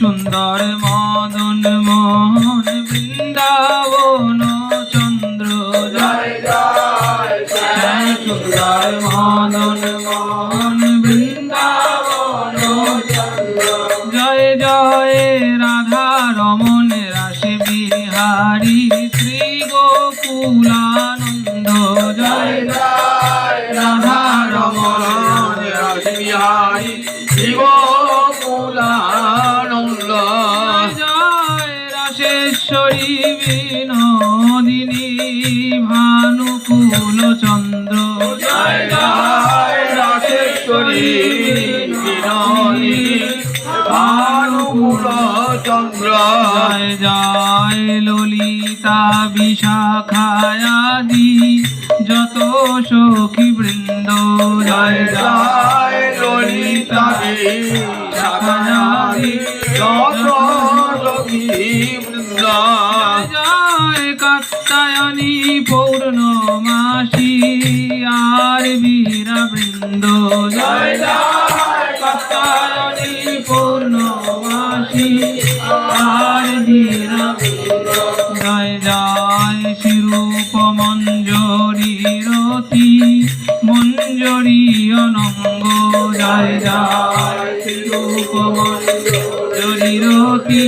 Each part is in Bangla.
সুন্দর মদন মোহন বৃন্দাবন। বৃন্দাবন, জয় জয়, রাধা রমন রাস বিহারী, শ্রী গোকুলানন্দ, জয় জয়, রাধা রমন রাস জয়, রাশেশ্বরী বিনোদিনী চন্দ্র জয় ললিতা বিশাখায়াদি, যত সখী বৃন্দ, জয় জয় ললিতা বিশাখায়াদি, যত সখী বৃন্দ, জয় কাত্তায়নী পৌর্ণমাসী, আর বীরা আর জয় জয় শিরূপ মঞ্জরি রতি মঞ্জরি অনঙ্গ জয় জয় শিরূপ মঞ্জরি রতি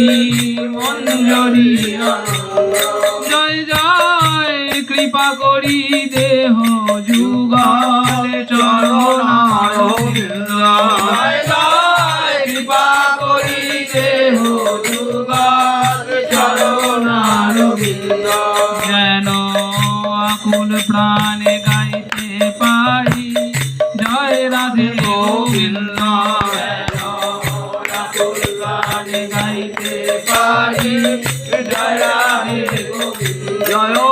জয় জয় কৃপা করি দেহ করি দেহ যুগলে যেন আকুল প্রাণে গাইতে পারি জয় রাধে গোবিন্দ। আকুল প্রাণে গাইতে পারি জয় রাধে গোবিন্দ জয়